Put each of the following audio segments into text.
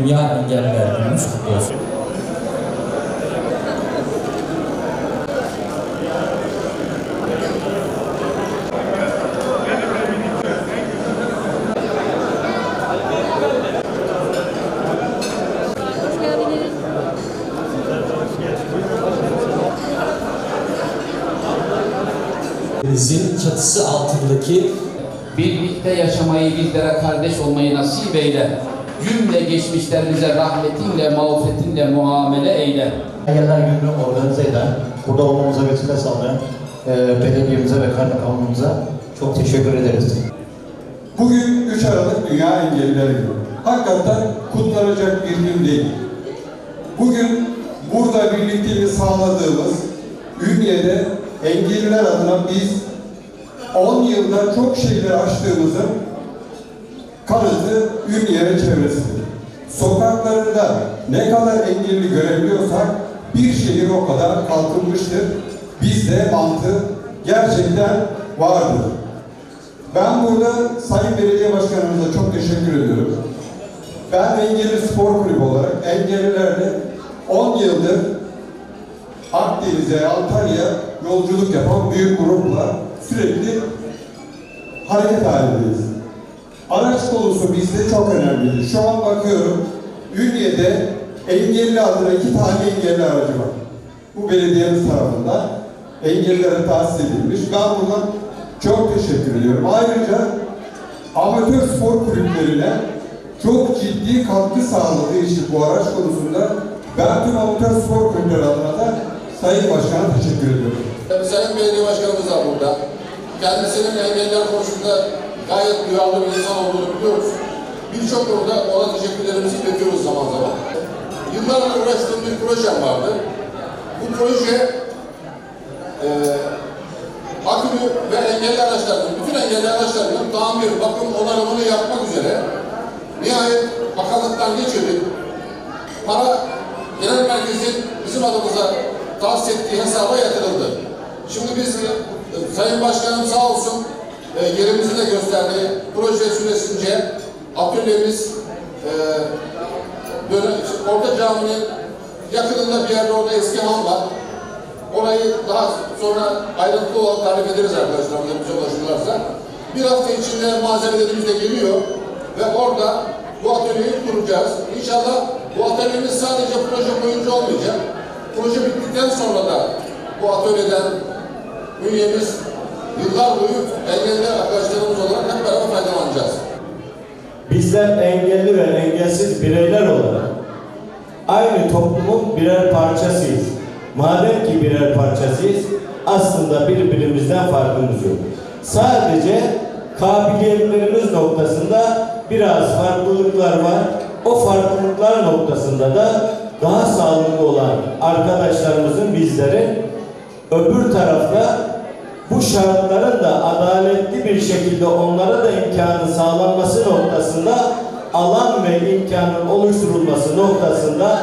Dünya Engelliler Günümüz kutlu olsun. Denizin çatısı altındaki Birlikte yaşamayı bizlere kardeş olmayı nasip eyle. Cümle geçmişlerimize rahmetinle, mağfiretinle muamele eyle. Engeller Günü'nü organize eden, burada olmamıza vesile sağlayan e, belediyemize ve kaymakamımıza çok teşekkür ederiz. Bugün 3 Aralık Dünya Engelliler Günü. Hakikaten kutlanacak bir gün değil. Bugün burada birlikteliği sağladığımız Ünye'de engelliler adına biz 10 yılda çok şeyler aştığımızın kanıtı Ünye çevresidir. Sokaklarında ne kadar engelli görebiliyorsak bir şehir o kadar kalkınmıştır. Bizde mantığı gerçekten vardır. Ben burada Sayın Belediye Başkanımıza çok teşekkür ediyorum. Ben Engelli Spor Kulübü olarak engellilerle 10 yıldır Akdeniz'e, Antalya yolculuk yapan büyük grupla sürekli hareket halindeyiz. Araç konusu bizde çok önemlidir. Şu an bakıyorum Ünye'de engelli adına iki tane engelli aracı var. Bu belediyemiz tarafından engellilere tahsis edilmiş. Ben buradan çok teşekkür ediyorum. Ayrıca amatör spor kulüplerine çok ciddi katkı sağladığı için bu araç konusunda ben tüm amatör spor kulüpleri adına da Sayın Başkan'a teşekkür ediyorum. Sayın Belediye Başkanımız da burada. Kendisinin engeller konusunda gayet duyarlı bir insan olduğunu biliyoruz. Birçok konuda ona teşekkürlerimizi iletiyoruz zaman zaman. Yıllardır uğraştığım bir projem vardı. Bu proje eee akülü ve engelli araçların, bütün engelli araçlarının tamir, bakım, onarımını yapmak üzere nihayet bakanlıktan geçirdik. Para genel merkezin bizim adımıza tahsis ettiği hesaba yatırıldı. Şimdi biz e, Sayın Başkanım sağ olsun e, de gösterdi. Proje süresince atölyemiz e, Orta Cami'nin yakınında bir yerde orada eski han var. Orayı daha sonra ayrıntılı olarak tarif ederiz arkadaşlarımıza bize ulaşırlarsa. Bir hafta içinde malzemelerimiz de geliyor ve orada bu atölyeyi kuracağız. İnşallah bu atölyemiz sadece proje boyunca olmayacak. Proje bittikten sonra da bu atölyeden üyemiz yıllar boyu engelli arkadaşlarımız olarak hep beraber faydalanacağız. Bizler engelli ve engelsiz bireyler olarak aynı toplumun birer parçasıyız. Madem ki birer parçasıyız, aslında birbirimizden farkımız yok. Sadece kabiliyetlerimiz noktasında biraz farklılıklar var. O farklılıklar noktasında da daha sağlıklı olan arkadaşlarımızın bizlerin öbür tarafta bu şartların da adaletli bir şekilde onlara da imkanı sağlanması noktasında alan ve imkanın oluşturulması noktasında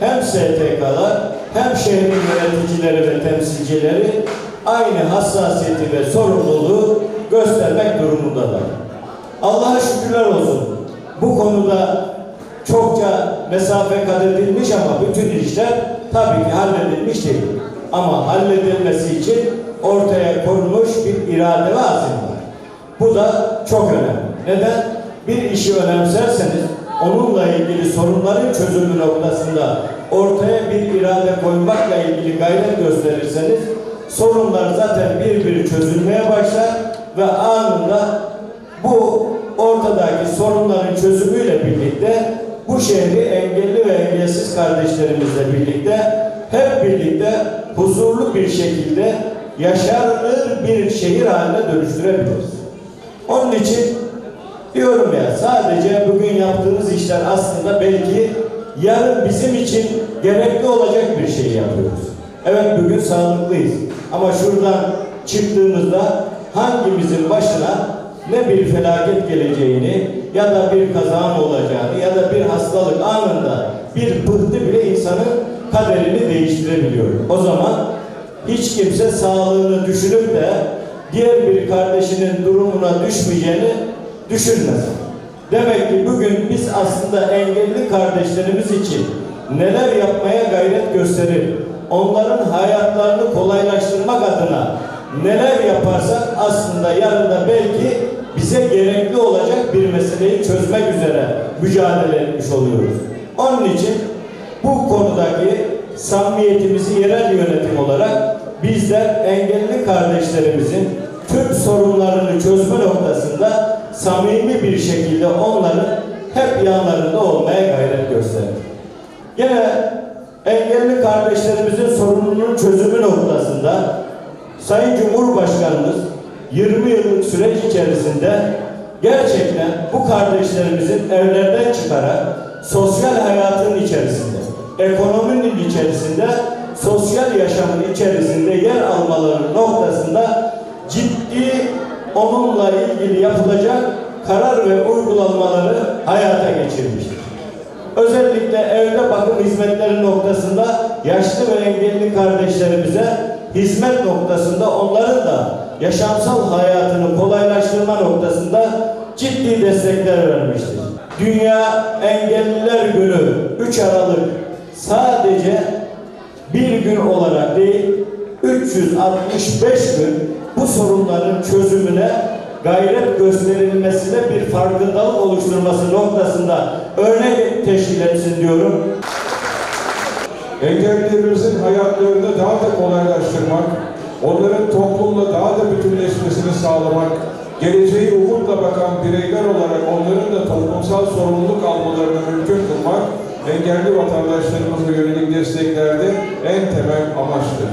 hem STK'lar hem şehrin yöneticileri ve temsilcileri aynı hassasiyeti ve sorumluluğu göstermek durumundalar. Allah'a şükürler olsun. Bu konuda çokça mesafe kat edilmiş ama bütün işler tabii ki halledilmiş değil. Ama halledilmesi için ortaya konulmuş bir irade ve azim var. Bu da çok önemli. Neden? Bir işi önemserseniz onunla ilgili sorunların çözümü noktasında ortaya bir irade koymakla ilgili gayret gösterirseniz sorunlar zaten bir bir çözülmeye başlar ve anında bu ortadaki sorunların çözümüyle birlikte bu şehri engelli ve engelsiz kardeşlerimizle birlikte hep birlikte huzurlu bir şekilde yaşanır bir şehir haline dönüştürebiliriz. Onun için diyorum ya sadece bugün yaptığımız işler aslında belki yarın bizim için gerekli olacak bir şey yapıyoruz. Evet bugün sağlıklıyız ama şuradan çıktığımızda hangimizin başına ne bir felaket geleceğini ya da bir kazan olacağını ya da bir hastalık anında bir pıhtı bile insanın kaderini değiştirebiliyor. O zaman hiç kimse sağlığını düşünüp de diğer bir kardeşinin durumuna düşmeyeceğini düşünmez. Demek ki bugün biz aslında engelli kardeşlerimiz için neler yapmaya gayret gösterir, onların hayatlarını kolaylaştırmak adına neler yaparsak aslında yarın da belki bize gerekli olacak bir meseleyi çözmek üzere mücadele etmiş oluyoruz. Onun için bu konudaki samimiyetimizi yerel yönetim olarak bizler engelli kardeşlerimizin tüm sorunlarını çözme noktasında samimi bir şekilde onların hep yanlarında olmaya gayret gösterdik. Yine engelli kardeşlerimizin sorununun çözümü noktasında Sayın Cumhurbaşkanımız 20 yıllık süreç içerisinde gerçekten bu kardeşlerimizin evlerden çıkarak sosyal hayatın içerisinde, ekonominin içerisinde, sosyal yaşamın içerisinde yer almaları noktasında ciddi onunla ilgili yapılacak karar ve uygulamaları hayata geçirmiştir. Özellikle evde bakım hizmetleri noktasında yaşlı ve engelli kardeşlerimize hizmet noktasında onların da yaşamsal hayatını kolaylaştırma noktasında ciddi destekler vermiştir. Dünya Engelliler Günü 3 Aralık sadece bir gün olarak değil 365 gün bu sorunların çözümüne gayret gösterilmesine bir farkındalık oluşturması noktasında örnek teşkil etsin diyorum. Engellilerimizin hayatlarını daha da kolaylaştırmak, onların toplumla daha da bütünleşmesini sağlamak, geleceği umutla bakan bireyler olarak onların da toplumsal sorumluluk almalarını mümkün kılmak, engelli vatandaşlarımıza yönelik desteklerde en temel amaçtır.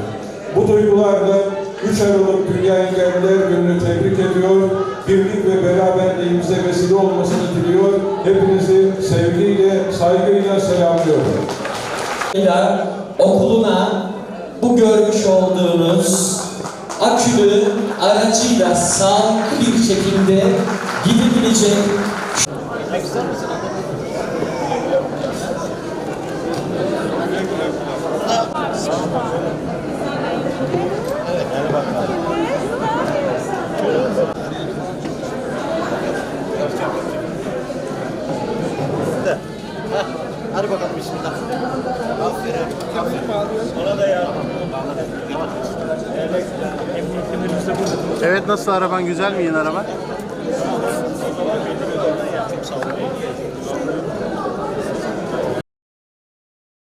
Bu duygularla 3 Aralık Dünya Engelliler Günü'nü tebrik ediyor, birlik ve beraberliğimize vesile olmasını diliyor. Hepinizi sevgiyle, saygıyla selamlıyorum. Okuluna bu görmüş olduğunuz akülü aracıyla sağlıklı bir şekilde gidebilecek Hadi bakalım bismillah. Aferin. Ona da yardım. Evet nasıl araban güzel mi yeni araba?